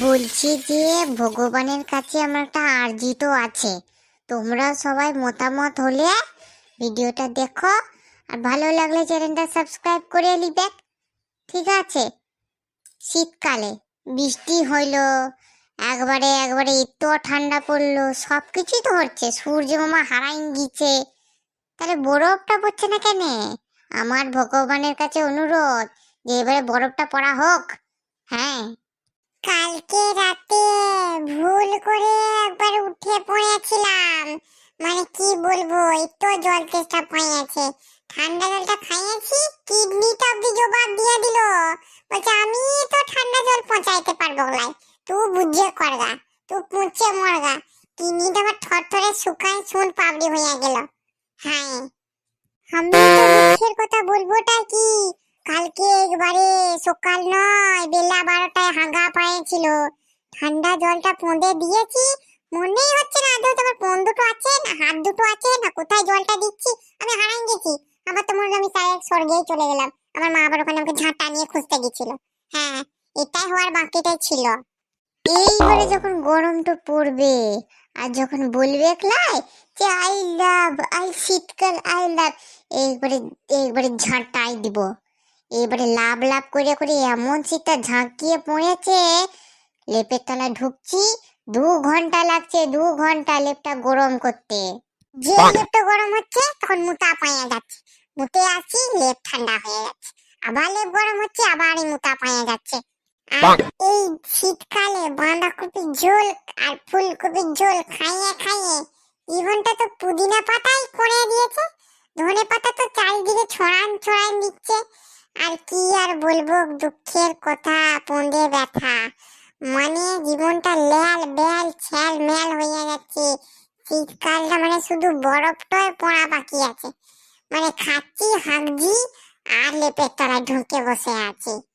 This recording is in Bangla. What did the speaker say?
বলছি যে, ভগবানের কাছে আমার একটা আর্জিত আছে। তোমরা সবাই মতামত হলে ভিডিওটা দেখো, আর ভালো লাগলে চ্যানেলটা সাবস্ক্রাইব করে নিবে। ঠিক আছে? শীতকালে বৃষ্টি হইল, একবারে একবারে এত ঠান্ডা পড়ল সব কিছুই তো হচ্ছে, সূর্য মামা হারাইন গিয়েছে তাহলে বরফটা পড়ছে না কেন? আমার ভগবানের কাছে অনুরোধ যে, এবারে বরফটা পড়া হোক। হ্যাঁ? কালকে রাতে ভুল করে একবার উঠে পড়েছিলাম। মানে কি বলব একটু জল তেষ্টা পাইয়াছে ঠান্ডা জলটা খাইয়েছি, কিডনিটা অব্দি জবাব দিয়ে দিল। বলছে, আমি তো ঠান্ডা জল পৌঁছাইতে পারব লাই তুই বুঝে করগা তুই পুঁচে মরগা। কিডনিটা আমার থরথরে শুকায়, শুন পাবড়ি হইয়া গেল। হ্যাঁ আমি তো দুঃখের কথা বলবোটা কি কালকে একবারে সকাল নয়, বেলা বারোটায় হাগা পায়েছিল ঠান্ডা জলটা পোঁদে দিয়েছি, মনেই হচ্ছে না আদৌ তোমার পোন দুটো আছে না হাত দুটো আছে না কোথায় জলটা দিচ্ছি, আমি হারাই গেছি। আবার তো হলো আমি ডাইরেক্ট স্বর্গেই চলে গেলাম। আমার মা আবার ওখানে আমাকে ঝাঁটা নিয়ে খুঁজতে গেছিল। হ্যাঁ এটাই হওয়ার বাকিটাই ছিল। এইবারে যখন গরমটা পড়বে, আর যখন বলবে একলাই যে আই লাভ আই শীতকাল আই লাভ এইবারে এইবারে ঝাঁটাই দিব। এবারে লাভ লাভ করে করে এমন শীতটা ঝাঁকিয়ে পড়েছে। লেপের তলায় ঢুকছি দু ঘণ্টা লাগছে দু ঘণ্টা লেপটা গরম করতে। যে লেপটা গরম হচ্ছে তখন মুতা পাইয়া যাচ্ছে। মুতে আসছি লেপ ঠান্ডা হয়ে যাচ্ছে। আবার লেপ গরম হচ্ছে আবার এই মুতা পাইয়া যাচ্ছে। আর এই শীতকালে বাঁধাকপির ঝোল আর ফুলকপির ঝোল খাইয়ে খাইয়ে জীবনটা তো পুদিনা পাতাই করে দিয়েছে। ধনে পাতা তো চারিদিকে ছড়ান ছড়ান দিচ্ছে। আর কি আর বলব, দুঃখের কথা পন্দে ব্যথা। মানে জীবনটা ল্যাল ব্যাল, ছ্যাল ম্যাল হয়ে যাচ্ছে। শীতকালটা মানে শুধু বরফটাই পড়া বাকি আছে। মানে খাচ্ছি, হাঁকছি, আর লেপের তলায় ঢুকে বসে আছি।